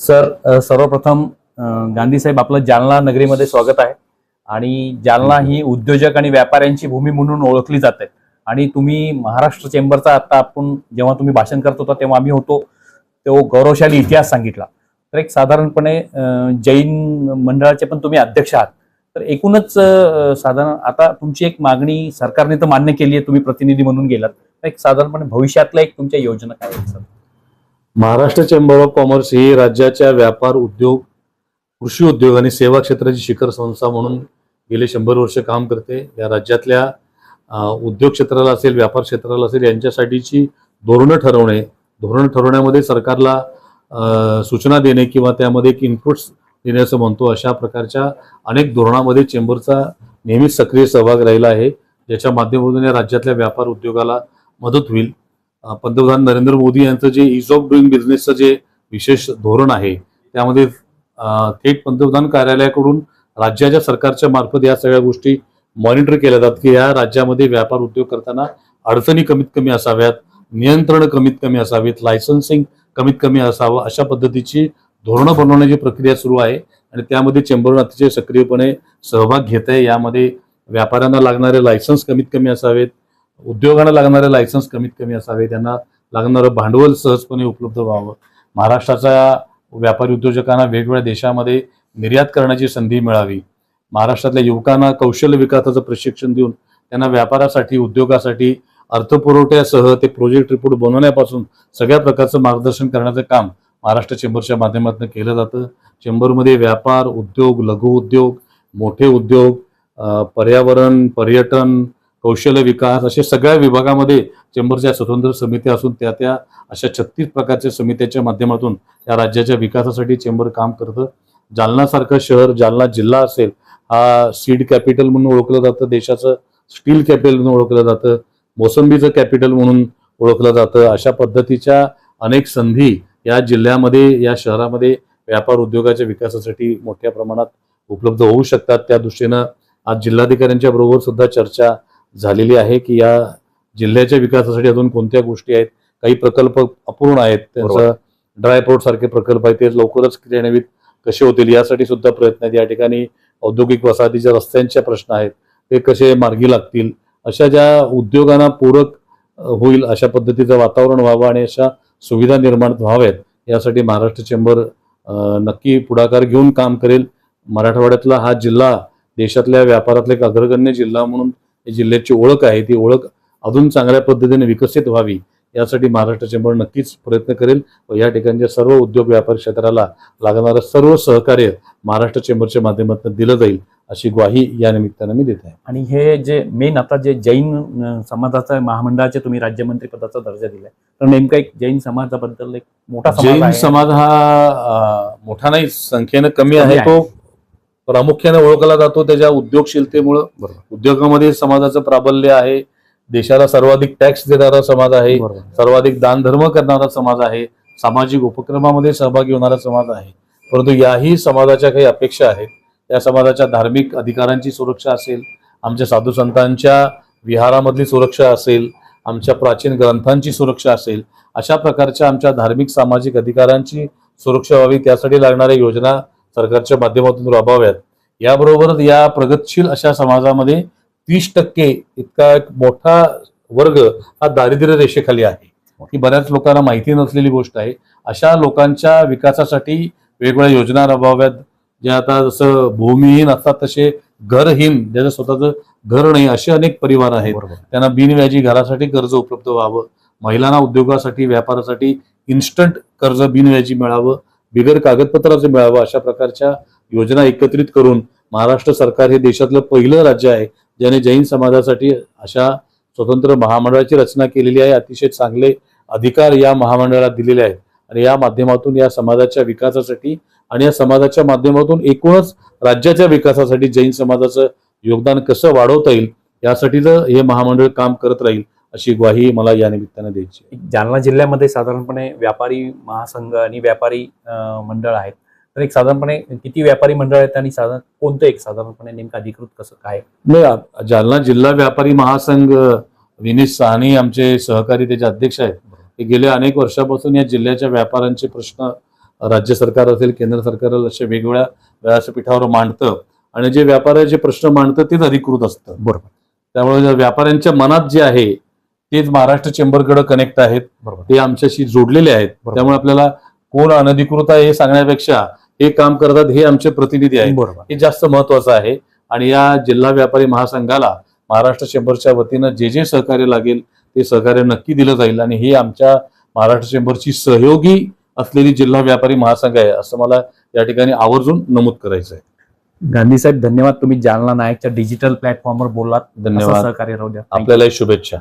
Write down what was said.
Sir सर्वप्रथम गांधीसाहेब गांधी साहेब आपलं जालना नगरीमध्ये स्वागत आहे. आणि जालना ही उद्योजक आणि व्यापाऱ्यांची भूमी म्हणून ओळखली जाते आणि तुम्ही महाराष्ट्र चेंबरचा आता आपण जेव्हा तुम्ही भाषण करत होता तेव्हा आम्ही होतो तो गौरवशाली इतिहास सांगितला. तर एक साधारणपणे जैन मंडळाचे पण तुम्ही अध्यक्ष आहात. तर एकूणच साधारण आता तुमची एक मागणी सरकारने तर मान्य केली आहे तुम्ही प्रतिनिधी म्हणून गेलात. तर एक साधारणपणे भविष्यातल्या एक तुमच्या योजना काय आहेत sir? Maharashtra chamber of commerce ही राज्याच्या व्यापार उद्योग कृषी उद्योग आणि सेवा क्षेत्राची शिखर संस्था म्हणून गेले शंभर वर्ष काम करते. या राज्यातल्या उद्योग क्षेत्राला असेल व्यापार क्षेत्राला असेल यांच्यासाठीची धोरणं ठरवणे धोरण ठरवण्यामध्ये सरकारला सूचना देणे किंवा त्यामध्ये एक इनपुट्स देणे असं म्हणतो अशा प्रकारच्या अनेक धोरणामध्ये चेंबरचा नेहमीच सक्रिय सहभाग राहिला आहे ज्याच्या माध्यमातून या राज्यातल्या व्यापार उद्योगाला मदत होईल. पंतप्रधान नरेंद्र मोदी यांचं जे इज ऑफ डुईंग बिझनेसचं जे विशेष धोरण आहे त्यामध्ये थेट पंतप्रधान कार्यालयाकडून राज्याच्या सरकारच्या मार्फत या सगळ्या गोष्टी मॉनिटर केल्या जातात की या राज्यामध्ये व्यापार उद्योग करताना अडचणी कमीत कमी असाव्यात नियंत्रण कमीत कमी असावीत लायसन्सिंग कमीत कमी असावं अशा पद्धतीची धोरणं बनवण्याची प्रक्रिया सुरू आहे आणि त्यामध्ये चेंबरनं अतिशय सक्रियपणे सहभाग घेत आहे यामध्ये व्यापाऱ्यांना लागणारे लायसन्स कमीत कमी असावेत उद्योगांना लागणारे लायसन्स कमीत कमी असावे त्यांना लागणारं भांडवल सहजपणे उपलब्ध व्हावं. महाराष्ट्राच्या व्यापारी उद्योजकांना वेगवेगळ्या देशामध्ये निर्यात करण्याची संधी मिळावी. महाराष्ट्रातल्या युवकांना कौशल्य विकासाचं प्रशिक्षण देऊन त्यांना व्यापारासाठी उद्योगासाठी अर्थपुरवठ्यासह ते प्रोजेक्ट रिपोर्ट बनवण्यापासून सगळ्या प्रकारचं मार्गदर्शन करण्याचं काम महाराष्ट्र चेंबरच्या माध्यमातून केलं जातं. चेंबरमध्ये व्यापार उद्योग लघु उद्योग मोठे उद्योग पर्यावरण पर्यटन कौशल्य विकास अशा सगळ्या विभागामध्ये चेंबरच्या स्वतंत्र समित्या असून त्या त्या अशा छत्तीस प्रकारच्या समित्याच्या माध्यमातून या राज्याच्या विकासासाठी चेंबर काम करतं. जालनासारखं शहर जालना जिल्हा असेल हा सीड कॅपिटल म्हणून ओळखलं जातं देशाचं स्टील कॅपिटल म्हणून ओळखलं जातं मोसंबीचं कॅपिटल म्हणून ओळखलं जातं. अशा पद्धतीच्या अनेक संधी या जिल्ह्यामध्ये या शहरामध्ये व्यापार उद्योगाच्या विकासासाठी मोठ्या प्रमाणात उपलब्ध होऊ शकतात. त्या दृष्टीनं आज जिल्हाधिकाऱ्यांच्या बरोबर सुद्धा चर्चा झालेली आहे की या जिल्ह्याच्या विकासासाठी अजून कोणत्या गोष्टी आहेत? काही प्रकल्प अपूर्ण आहेत. त्यांचं. ड्रायपोर्ट सारखे प्रकल्प आहेत. ते लवकरच क्रियान्वित कसे होतील यासाठी सुद्धा प्रयत्न आहेत. या ठिकाणी औद्योगिक वसाहतीच्या रस्त्यांचे प्रश्न आहेत. ते कसे मार्गी लागतील? अशा ज्या उद्योगांना पूरक होईल अशा पद्धतीचं वातावरण व्हावं आणि अशा सुविधा निर्माण व्हाव्यात यासाठी महाराष्ट्र चेंबर नक्की पुढाकार घेऊन काम करेल. मराठवाड्यातला हा जिल्हा देशातल्या व्यापारातला एक अग्रगण्य जिल्हा म्हणून जिल्ह्याची ओळख आहे ती ओळख अजून चांगल्या पद्धतीने विकसित व्हावी यासाठी महाराष्ट्र चेंबर नक्कीच प्रयत्न करेल व या ठिकाणच्या सर्व उद्योग व्यापार क्षेत्राला लागणारं सर्व सहकार्य महाराष्ट्र चेंबरच्या माध्यमातून दिलं जाईल अशी ग्वाही या निमित्तानं मी देत आहे आणि हे जे मेन आता जे जैन समाजाचा महामंडळाचे तुम्ही राज्यमंत्री पदाचा दर्जा दिलाय तर नेमका एक जैन समाजाबद्दल एक मोठा जैन. समाज हा मोठा नाही संख्येनं कमी आहे. तो प्रामुख्याने ओळखला जातो त्याच्या उद्योगशीलतेमुळं. उद्योगामध्ये समाजाचं प्राबल्य आहे. देशाला सर्वाधिक टॅक्स देणारा समाज आहे. सर्वाधिक दानधर्म करणारा समाज आहे. सामाजिक उपक्रमामध्ये सहभागी होणारा समाज आहे. परंतु याही समाजाच्या काही अपेक्षा आहेत. या समाजाच्या धार्मिक अधिकारांची सुरक्षा असेल आमच्या साधू संतांच्या विहारामधली सुरक्षा असेल आमच्या प्राचीन ग्रंथांची सुरक्षा असेल अशा प्रकारच्या आमच्या धार्मिक सामाजिक अधिकारांची सुरक्षा व्हावी त्यासाठी लागणाऱ्या योजना सरकारच्या माध्यमातून राबवाव्यात याबरोबरच या प्रगतशील अशा समाजामध्ये तीस टक्के इतका एक मोठा वर्ग हा दारिद्र्य रेषेखाली आहे. ही बऱ्याच लोकांना माहिती नसलेली गोष्ट आहे. अशा लोकांच्या विकासासाठी वेगवेगळ्या योजना राबवाव्यात. ज्या आता जसं भूमिहीन असतात तसे घरहीन ज्याचं स्वतःचं घर नाही असे अनेक परिवार आहेत. त्यांना बिनव्याजी घरासाठी कर्ज उपलब्ध व्हावं. महिलांना उद्योगासाठी व्यापारासाठी इन्स्टंट कर्ज बिनव्याजी मिळावं. बिगर कागदपत्राचं मिळावं अशा प्रकारच्या योजना एकत्रित करून महाराष्ट्र सरकार हे देशातलं पहिलं राज्य आहे ज्याने जैन समाजासाठी अशा स्वतंत्र महामंडळाची रचना केलेली आहे अतिशय चांगले अधिकार या महामंडळाला दिलेले आहेत. आणि या माध्यमातून या समाजाच्या विकासासाठी आणि या समाजाच्या माध्यमातून एकूणच राज्याच्या विकासासाठी जैन समाजाचं योगदान कसं वाढवता येईल यासाठीचं हे महामंडळ काम करत राहील. अशी ग्वाही मला या निमित्तानं द्यायची जालना जिल्ह्यामध्ये साधारणपणे व्यापारी महासंघ आणि व्यापारी मंडळ आहेत. तर एक साधारणपणे किती व्यापारी मंडळ आहेत आणि साधारण कोणतं एक साधारणपणे नेमकं अधिकृत कसं काय? नाही जालना जिल्हा व्यापारी महासंघ विनीत साहनी आमचे सहकारी त्याचे अध्यक्ष आहेत. हे गेल्या अनेक वर्षापासून या जिल्ह्याच्या व्यापाऱ्यांचे प्रश्न राज्य सरकार असेल केंद्र सरकार असे वेगवेगळ्या व्यासपीठावर मांडतं. आणि जे व्यापाऱ्याचे प्रश्न मांडतं तेच अधिकृत असतं. बरोबर. त्यामुळे व्यापाऱ्यांच्या मनात जे आहे तेच महाराष्ट्र चेंबरकडे कनेक्ट आहेत. बरोबर. ते आमच्याशी जोडलेले आहेत. त्यामुळे आपल्याला कोण अनधिकृत आहे हे सांगण्यापेक्षा हे काम करतात हे आमचे प्रतिनिधी आहेत. हे जास्त महत्वाचं आहे. आणि या जिल्हा व्यापारी महासंघाला महाराष्ट्र चेंबरच्या वतीनं जे जे सहकार्य लागेल ते सहकार्य नक्की दिलं जाईल. आणि हे आमच्या महाराष्ट्र चेंबरची सहयोगी असलेली जिल्हा व्यापारी महासंघ आहे असं मला या ठिकाणी आवर्जून नमूद करायचं आहे गांधी साहेब धन्यवाद. तुम्ही जालना नायकच्या डिजिटल प्लॅटफॉर्मवर बोललात. धन्यवाद. सहकार्य राहू द्या. आपल्यालाही शुभेच्छा.